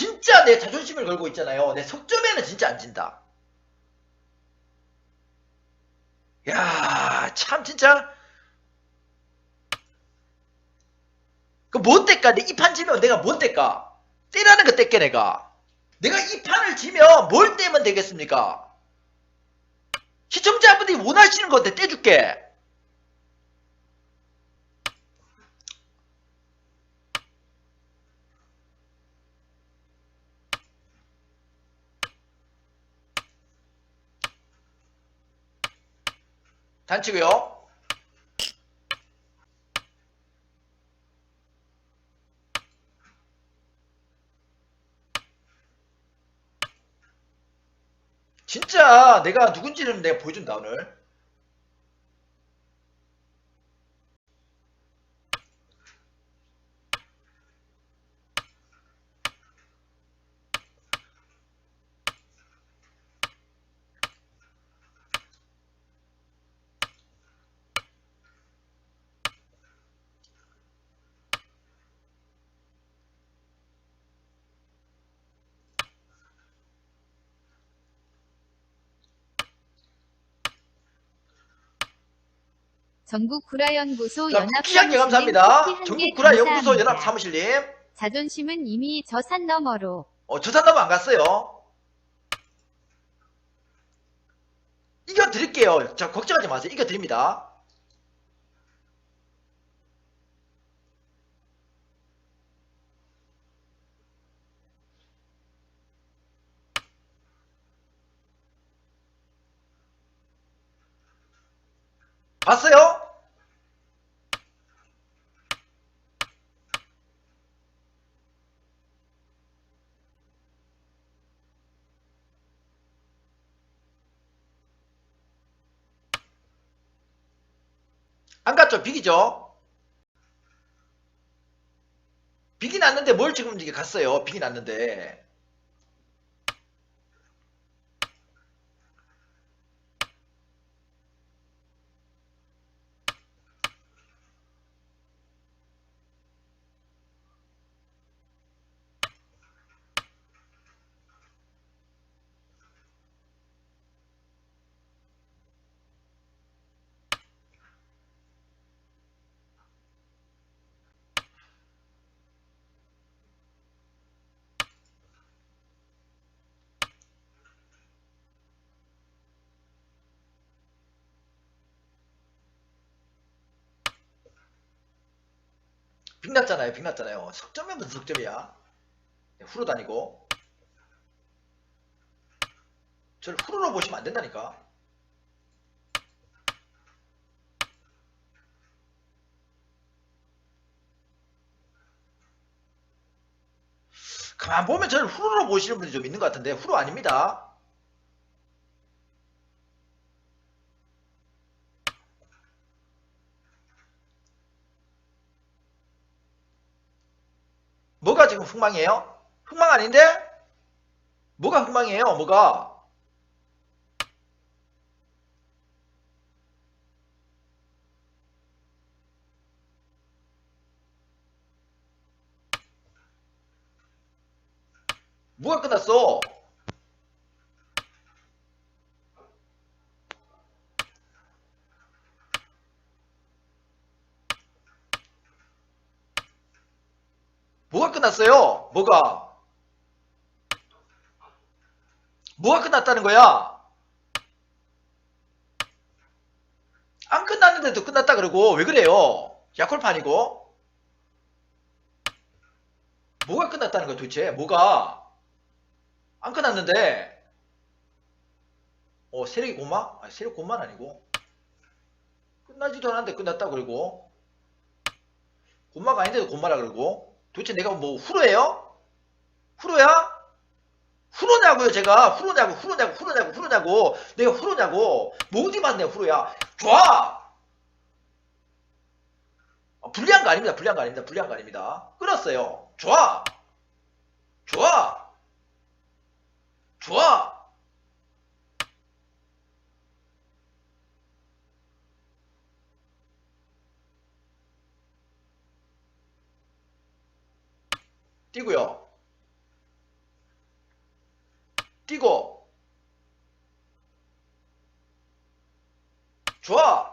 진짜 내 자존심을 걸고 있잖아요. 내 석점에는 진짜 안 진다. 야, 참 진짜. 그뭐 뗄까? 내 이 판 지면 내가 뭐 뗄까? 떼라는 거 뗄게 내가. 내가 이 판을 지면 뭘 떼면 되겠습니까? 시청자분들이 원하시는 건데 떼줄게. 단치고요. 진짜 내가 누군지는 내가 보여준다 오늘. 전국 구라연구소 자, 연합 쿠키향기 감사합니다. 전국 구라 연구소 연합 사무실님. 자존심은 이미 저 산 너머로. 어, 저 산다면 안 갔어요. 이겨 드릴게요. 자, 걱정하지 마세요. 이겨 드립니다. 봤어요? 안 갔죠? 비기죠? 비기 났는데 뭘 지금 이게 갔어요? 비기 났는데. 빅 났잖아요. 빅 났잖아요. 석점이면 무슨 석점이야? 네, 후로 다니고. 저를 후로로 보시면 안 된다니까. 가만 보면 저를 후로로 보시는 분이 좀 있는 것 같은데 후로 아닙니다. 지금 흥망이에요? 흥망 아닌데? 뭐가 흥망이에요? 뭐가? 뭐가 끝났어? 끝났어요? 뭐가? 뭐가 끝났다는 거야? 안 끝났는데도 끝났다 그러고 왜 그래요? 야콜판이고 뭐가 끝났다는 거야 도대체? 뭐가? 안 끝났는데 어 세력이 고마? 아니 세력 고마는 아니고 끝나지도 않았는데 끝났다 그러고 고마가 아닌데도 고마라 그러고 도대체 내가 뭐 후로예요? 후로야? 후로냐고요 제가. 후로냐고 후로냐고 후로냐고 후로냐고. 내가 후로냐고. 뭐 어디 봤네 후로야? 좋아! 아, 불리한 거 아닙니다 불리한 거 아닙니다 불리한 거 아닙니다. 끊었어요. 좋아! 좋아 뛰고요. 뛰고. 좋아.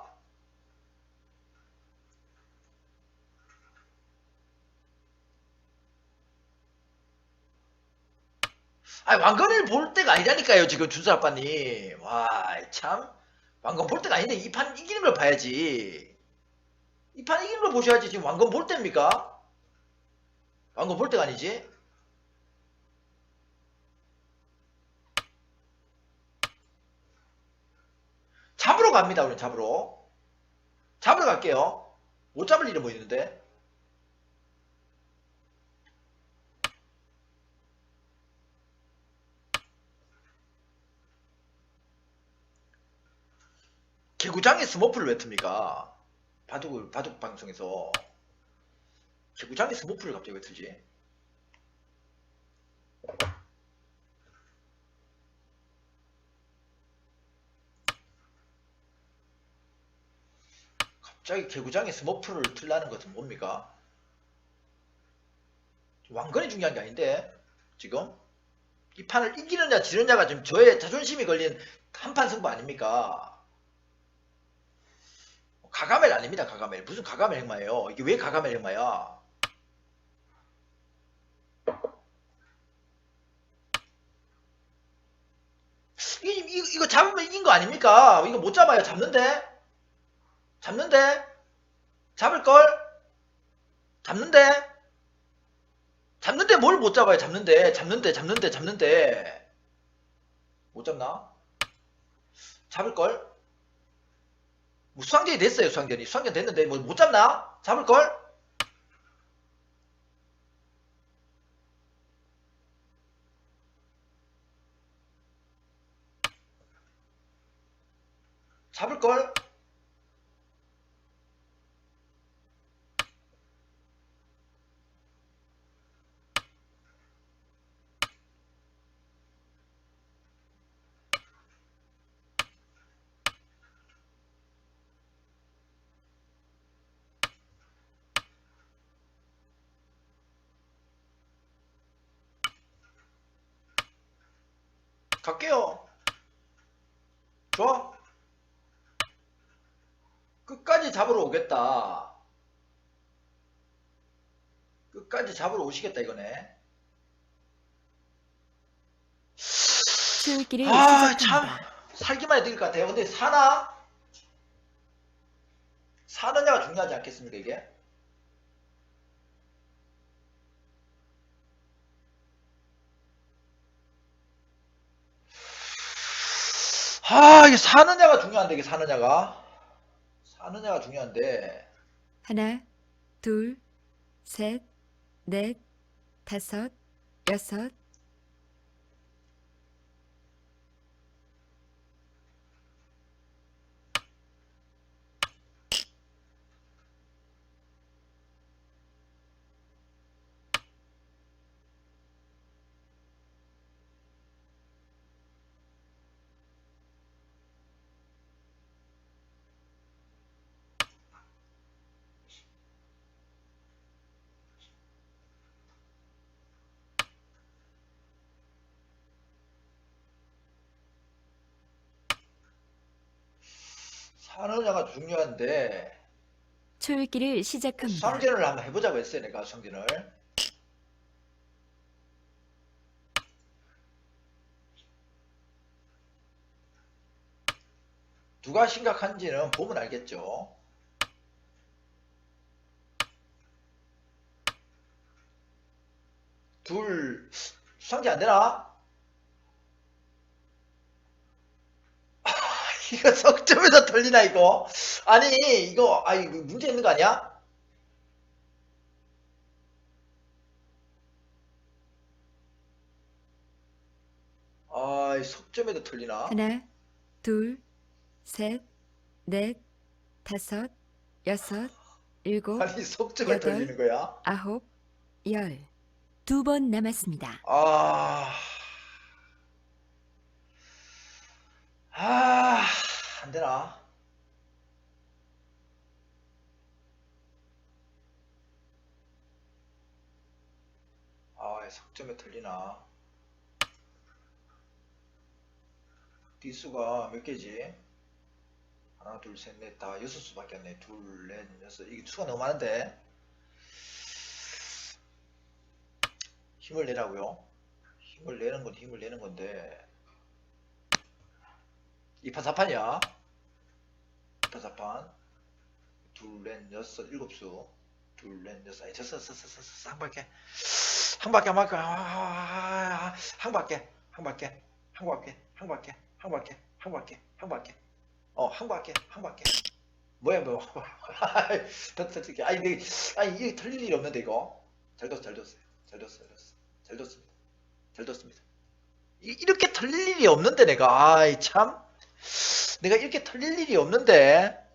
아니 왕건을 볼 때가 아니라니까요 지금 준수 아빠님. 와참. 왕건 볼 때가 아닌데 이 판 이기는 걸 봐야지. 이 판 이기는 걸 보셔야지 지금 왕건 볼 때입니까 왕건 볼 때가 아니지? 잡으러 갑니다 우리 잡으러. 잡으러 갈게요. 못 잡을 일은 뭐 있는데? 개구장에 스머프를 왜 틉니까? 바둑을 바둑 방송에서 개구장에 스머프를 갑자기 왜 틀지? 갑자기 개구장에 스머프를 틀라는 것은 뭡니까? 왕건이 중요한 게 아닌데 지금 이 판을 이기느냐 지느냐가 지금 저의 자존심이 걸린 한판 승부 아닙니까? 가가멜 아닙니다 가가멜 무슨 가가멜 행마예요 이게 왜 가가멜 행마야 이거 잡으면 이긴 거 아닙니까? 이거 못 잡아요. 잡는데? 잡는데? 잡을걸? 잡는데? 잡는데 뭘 못 잡아요? 잡는데 잡는데 잡는데 잡는데. 못 잡나? 잡을걸? 뭐 수상전이 됐어요 수상전이. 수상전 됐는데 뭐못 잡나? 잡을걸 갈게요 좋아 끝까지 잡으러 오겠다 끝까지 잡으러 오시겠다 이거네 아, 참. 살기만 해도 될 것 같아요. 근데 사나? 사느냐가 중요하지 않겠습니까, 이게? 아, 이게 사느냐가 중요한데, 이게 사느냐가. 사느냐가 중요한데. 하나, 둘, 셋, 넷, 다섯, 여섯, 사느냐가 중요한데. 초일길을 시작합니다. 수상전을 한번 해보자고 했어요, 내가 수상전을. 누가 심각한지는 보면 알겠죠. 둘, 수상지 안 되나? 아, 이거 석점에서 털리나, 이거? 아니, 이거, 아, 이거 문제 있는 거 아니야? 아, 이 석점에도 털리나? 하나, 둘, 셋, 넷, 다섯, 여섯, 일곱, 아니, 석점에 여덟. 털리는 거야? 아홉, 열. 두 번 남았습니다. 아, 아, 안 되나? 아, 석점에 털리나? 뒷수가 몇 개지? 하나, 둘, 셋, 넷, 다 여섯 수밖에 안 돼. 둘, 넷, 여섯. 이게 수가 너무 많은데. 힘을 내라고요? 힘을 내는 건 힘을 내는 건데. 2판 4판이야. 2판 4판. 둘, 넷, 여섯, 일곱 수. 둘, 넷, 여섯. 아니, 됐어, 됐어, 됐어, 됐어. 한 바퀴. 한 바퀴, 한 바퀴. 아, 한 바퀴. 한 바퀴. 한 바퀴. 한 바퀴. 한 바퀴. 한 바퀴. 한 바퀴. 어, 한 바퀴. 한 바퀴. 뭐야, 뭐. 됐다, 됐다. 아니, 이게, 아니, 이게 틀릴 일이 없는데, 이거. 잘 뒀어, 잘 뒀어요. 잘 뒀어, 잘 뒀어. 잘 뒀습니다. 잘 뒀습니다. 이- 이렇게 틀릴 일이 없는데, 내가. 아이, 참. 내가 이렇게 틀릴 일이 없는데.